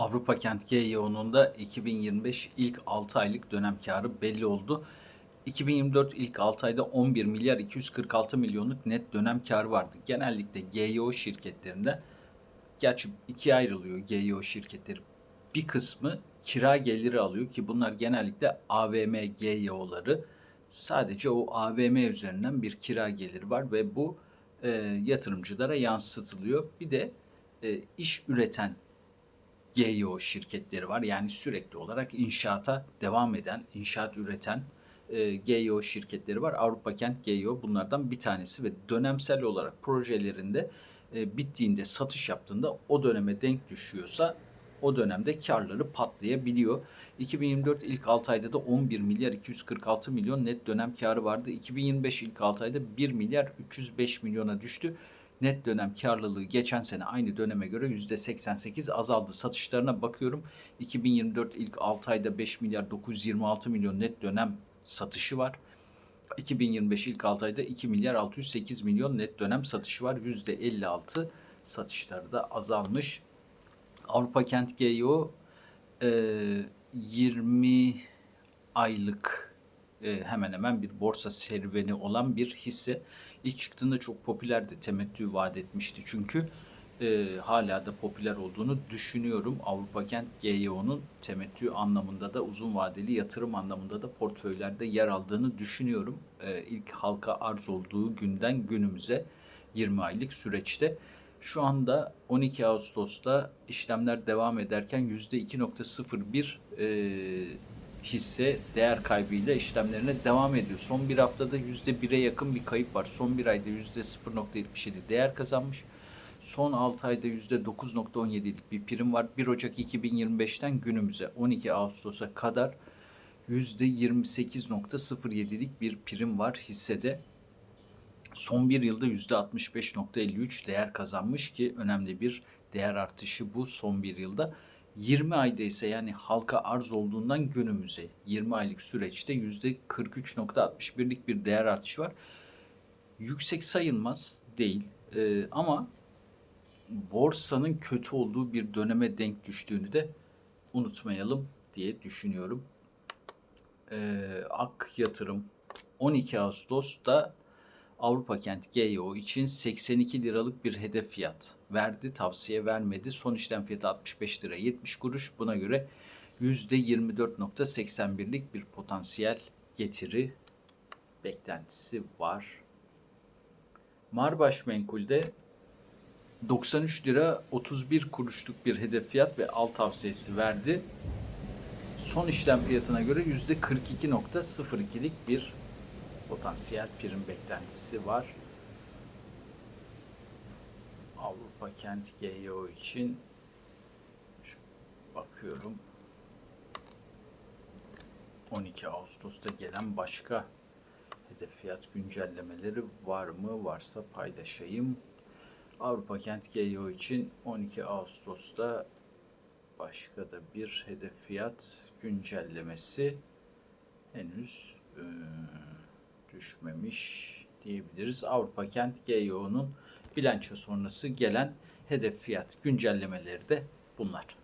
Avrupa Kent GYO'nun da 2025 ilk 6 aylık dönem karı belli oldu. 2024 ilk 6 ayda 11 milyar 246 milyonluk net dönem karı vardı. Genellikle GYO şirketlerinde gerçi ikiye ayrılıyor GYO şirketleri. Bir kısmı kira geliri alıyor ki bunlar genellikle AVM GYO'ları. Sadece o AVM üzerinden bir kira geliri var ve bu e, yatırımcılara yansıtılıyor. Bir de e, iş üreten GEO şirketleri var. Yani sürekli olarak inşaata devam eden, inşaat üreten e, GEO şirketleri var. Avrupa Kent GEO bunlardan bir tanesi ve dönemsel olarak projelerinde e, bittiğinde, satış yaptığında o döneme denk düşüyorsa o dönemde karları patlayabiliyor. 2024 ilk 6 ayda da 11 milyar 246 milyon net dönem karı vardı. 2025 ilk 6 ayda 1 milyar 305 milyona düştü. Net dönem karlılığı geçen sene aynı döneme göre %88 azaldı. Satışlarına bakıyorum. 2024 ilk 6 ayda 5 milyar 926 milyon net dönem satışı var. 2025 ilk 6 ayda 2 milyar 608 milyon net dönem satışı var. %56 satışları da azalmış. Avrupa Kent GEO e, 20 aylık hemen hemen bir borsa serüveni olan bir hisse. İlk çıktığında çok popülerdi. Temettü vaat etmişti çünkü. E, hala da popüler olduğunu düşünüyorum. Avrupa Kent GEO'nun temettü anlamında da uzun vadeli yatırım anlamında da portföylerde yer aldığını düşünüyorum. E, ilk halka arz olduğu günden günümüze 20 aylık süreçte. Şu anda 12 Ağustos'ta işlemler devam ederken %2.01 e, hisse değer kaybıyla işlemlerine devam ediyor. Son bir haftada %1'e yakın bir kayıp var. Son bir ayda %0.77 değer kazanmış. Son 6 ayda %9.17'lik bir prim var. 1 Ocak 2025'ten günümüze 12 Ağustos'a kadar %28.07'lik bir prim var hissede. Son bir yılda %65.53 değer kazanmış ki önemli bir değer artışı bu son bir yılda. 20 ayda ise yani halka arz olduğundan günümüze 20 aylık süreçte %43.61'lik bir değer artışı var. Yüksek sayılmaz değil Ee, ama borsanın kötü olduğu bir döneme denk düştüğünü de unutmayalım diye düşünüyorum. Ee, Ak Yatırım 12 Ağustos'ta Avrupa Kent GEO için 82 liralık bir hedef fiyat verdi. Tavsiye vermedi. Son işlem fiyatı 65 lira 70 kuruş. Buna göre %24.81'lik bir potansiyel getiri beklentisi var. Marbaş Menkul'de 93 lira 31 kuruşluk bir hedef fiyat ve al tavsiyesi verdi. Son işlem fiyatına göre %42.02'lik bir potansiyel prim beklentisi var. Avrupa Kent GEO için bakıyorum. 12 Ağustos'ta gelen başka hedef fiyat güncellemeleri var mı? Varsa paylaşayım. Avrupa Kent GEO için 12 Ağustos'ta başka da bir hedef fiyat güncellemesi henüz eee, düşmemiş diyebiliriz. Avrupa Kent GEO'nun bilanço sonrası gelen hedef fiyat güncellemeleri de bunlar.